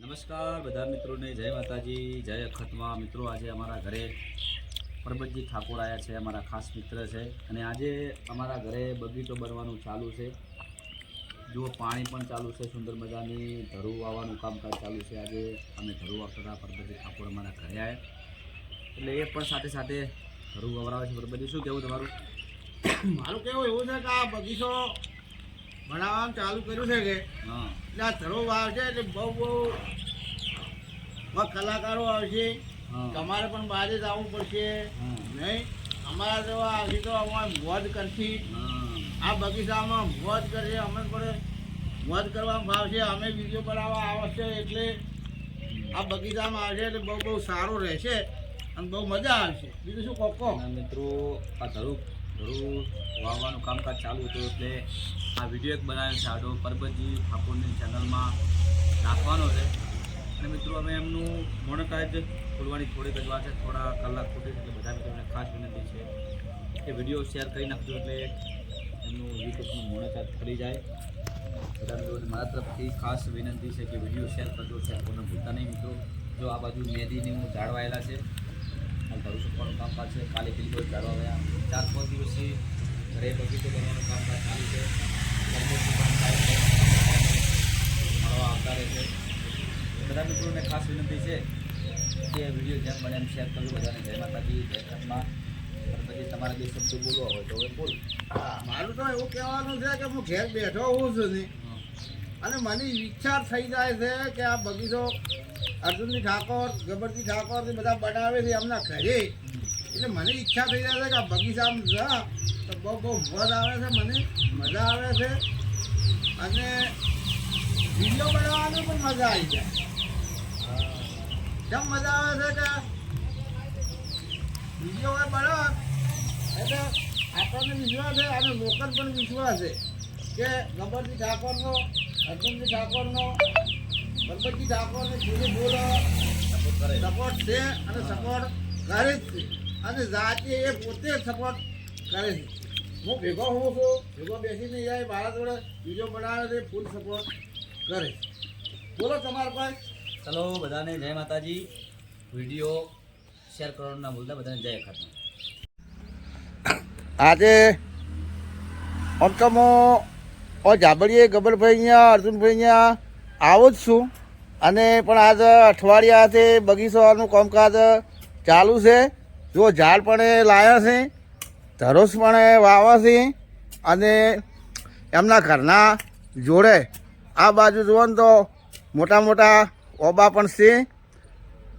નમસ્કાર બધા મિત્રોને જય માતાજી, જય અખતમાં મિત્રો, આજે અમારા ઘરે પરબતજી ઠાકોર આવ્યા છે, અમારા ખાસ મિત્ર છે. અને આજે અમારા ઘરે બગીચો બનવાનું ચાલુ છે. જુઓ, પાણી પણ ચાલુ છે, સુંદર મજાની ધરું વાવવાનું કામકાજ ચાલુ છે આજે. અમે ધરું વાવતા હતા, પરબતજી ઠાકોર અમારા ઘરે આવ્યા એટલે એ પણ સાથે સાથે ધરું વવરાવે છે. પરબતજી, શું કહેવું તમારું? મારું કેવું એવું છે કે આ બગીચો બનાવવાનું ચાલુ કર્યું છે કે? એટલે આ ધરો વાવશે એટલે બહુ બહુ બહુ કલાકારો આવશે. તમારે પણ બહાર જ આવવું પડશે. નહીં? અમારા તો આવશે તો અમારે મોજ કરશી. આ બગીચામાં મોજ કરશે અમે પણ મોજ કરવામાં ભાવશે. અમે વીડિયો બનાવવા આવશે એટલે આ બગીચામાં આવશે એટલે બહુ બહુ સારું રહેશે અને બહુ મજા આવશે. બીજું શું કહો મિત્રો આ ધરું ધરું વાવવાનું કામકાજ ચાલુ હતું એટલે આ વીડિયો એક બનાવ્યો છે આડો. પરબતજી ઠાકોરની ચેનલમાં નાખવાનો છે. અને મિત્રો, અમે એમનું મોનેટાઈઝ ખોલવાની થોડીક જ વાર છે. થોડા કલાક ખૂટી છે એટલે બધા મિત્રોને ખાસ વિનંતી છે કે વીડિયો શેર કરી નાખજો એટલે એમનું યુટ્યુબનું મોનેટાઈઝ કરી જાય. બધા મિત્રોને મારા તરફથી ખાસ વિનંતી છે કે વીડિયો શેર કરજો. શેર કરવાનું ભૂલતા નહીં મિત્રો. જો આ બાજુ મેદીની હું જાળવાયેલા છે. હાલ ધરું શકવાનું કામકાજ છે. કાલે પેલી બાજુ ગયા ચાર પાંચ દિવસથી ઘરે બગીચો કરવાનું કામકાજ ચાલુ છે. મળવા આવતા રહે છે. બધા મિત્રોને ખાસ વિનંતી છે કે વીડિયો જેમ બને એમ શેર કરજો. બધાને જય માતાજી જય ધર્મમાં પછી તમારે બે શબ્દો બોલવા હોય તો હવે બોલ. મારું તો એવું કહેવાનું છે કે હું ઘેર બેઠો હોઉં છું અને મને વિચાર થઈ જાય છે કે આ બગીચો અર્જુનજી ઠાકોર ગબરજી ઠાકોર બધા બનાવે છે એમના ઘરે. એટલે મને ઈચ્છા થઈ જાય છે કે બગીચામાં જા, તો બહુ બહુ મજ આવે છે, મને મજા આવે છે. અને વીડિયો બનાવવાનું પણ મજા આવી જાય. કેમ મજા આવે છે કે વીડિયો બનાવ એટલે આપણને વિશ્વાસ છે, અને લોકલ પણ વિશ્વાસ છે કે ગબરજી ઠાકોરનો, અર્જુનજી ઠાકોરનો ગણપતજી ઠાકોરને જોડે બોલો. સપોર્ટ છે અને સપોર્ટ કરે જ છે. અને જાતિ એ પોતે સપોર્ટ કરે છે. હું ભેગો હોઉં છું ભેગો બેસીને જાય મારા જોડે વીડિયો બનાવે છે ફૂલ સપોર્ટ કરે બોલો તમારા પાસે ચલો બધાને જય માતાજી. વીડિયો શેર કરવાનું ના ભૂલતા બધાને જય ખાતમાં આજે હું ઓ જાબડીએ ગબરભાઈ અહીંયા અર્જુનભાઈ અહીંયા આવો જ છું. અને પણ આજ અઠવાડિયાથી બગીચાનું કામકાજ ચાલુ છે. જો ઝાડ પણ લાયા છે, ધરોસ પણ વાવા છે અને એમના ઘરના જોડે આ બાજુ જુઓ તો મોટા મોટા ઓબા પણ છે.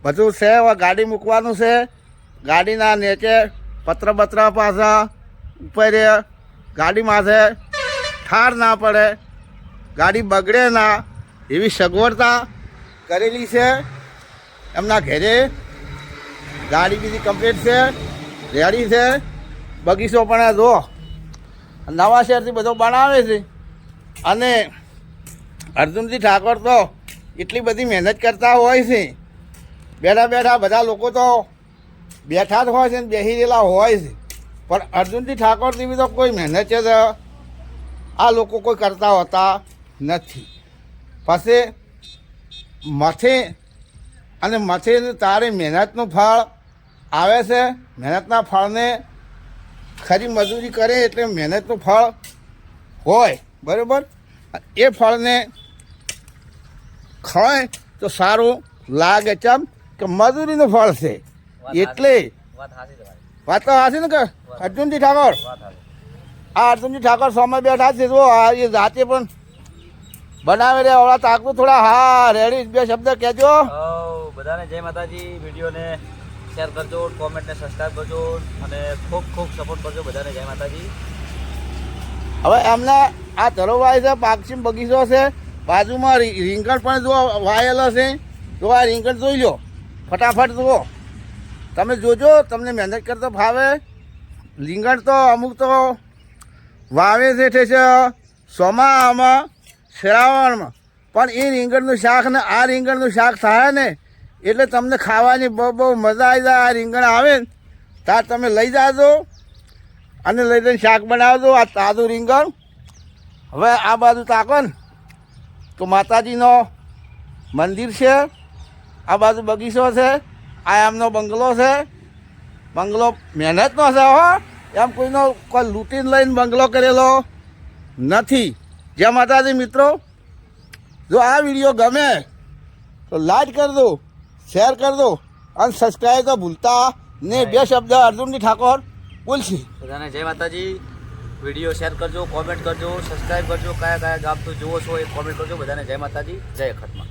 બધું છે, હવે ગાડી મૂકવાનું છે. ગાડીના નીચે પત્ર બત્ર પાછા ઉપર ગાડી માથે ઠાર ના પડે. ગાડી બગડે ના એવી સગવડતા કરેલી છે. એમના ઘરે ગાડી બીજી કમ્પ્લીટ છે. રેડી છે. બગીચો પણ આ જો. નવા શહેરથી બધો બનાવે છે. અને અર્જુનજી ઠાકોર તો એટલી બધી મહેનત કરતા હોય છે. બેઠા બેઠા બધા લોકો તો બેઠા જ હોય છે ને બેસી રહેલા હોય છે. પણ અર્જુનજી ઠાકોર જેવી તો કોઈ મહેનત છે આ લોકો કોઈ કરતા હોતા નથી. પછી મથે અને મથે તારે મહેનતનું ફળ આવે છે. મહેનતના ફળને ખરી મજૂરી કરે એટલે મહેનતનું ફળ હોય બરાબર? એ ફળને ખાય તો સારું લાગે ચમ કે મજૂરીનું ફળ છે. એટલે વાત તો હાથી ને કે અર્જુનજી ઠાકોર? આ અર્જુનજી ઠાકોર સામે બેઠા છે જો આ એ જાતે પણ બનાવે રે ઓળા તાકતું થોડા હા રેડી બે શબ્દ કહેજો. બધાને જય માતાજી. વિડીયોને શેર કરજો કોમેન્ટને સબસ્ક્રાઈબ કરજો અને ખૂબ ખૂબ સપોર્ટ કરજો બધાને. જય માતાજી. હવે એમને આ તરોવાય છે પાક્ષિમ બગીચો છે. બાજુમાં રીંગણ પણ જો વાયેલો છે. જો આ રીંગણ જોઈ લો. ફટાફટ જુઓ. તમે જોજો તમને મહેનત કરતો ફાવે. રીંગણ તો અમુક તો વાવે છે ઠે છે ચોમાસામાં શ્રાવણમાં પણ એ રીંગણનું શાક ને આ રીંગણનું શાક થાય ને, એટલે તમને ખાવાની બહુ બહુ મજા આવી જાય. આ રીંગણ આવે ને ત્યાં તમે લઈ જાજો અને લઈ જઈને શાક બનાવજો, આ તાજું રીંગણ. હવે આ બાજુ તાકો ને, તો માતાજીનો મંદિર છે, આ બાજુ બગીચો છે, આ એમનો બંગલો છે. બંગલો મહેનતનો છે હો, એમ કોઈનો કોઈ લૂંટીને લઈને બંગલો કરેલો નથી. જય માતાજી મિત્રો. જો આ વીડિયો ગમે તો લાઈક કરી દો શેર કરી દો અને સબસ્ક્રાઈબ તો ભૂલતા ને બે શબ્દ અર્જુનજી ઠાકોર બોલશે. બધાને જય માતાજી. વીડિયો શેર કરજો કોમેન્ટ કરજો સબસ્ક્રાઈબ કરજો કયા કયા ગામ તો જુઓ છો એ કોમેન્ટ કરજો. બધાને જય માતાજી જય અખતમાં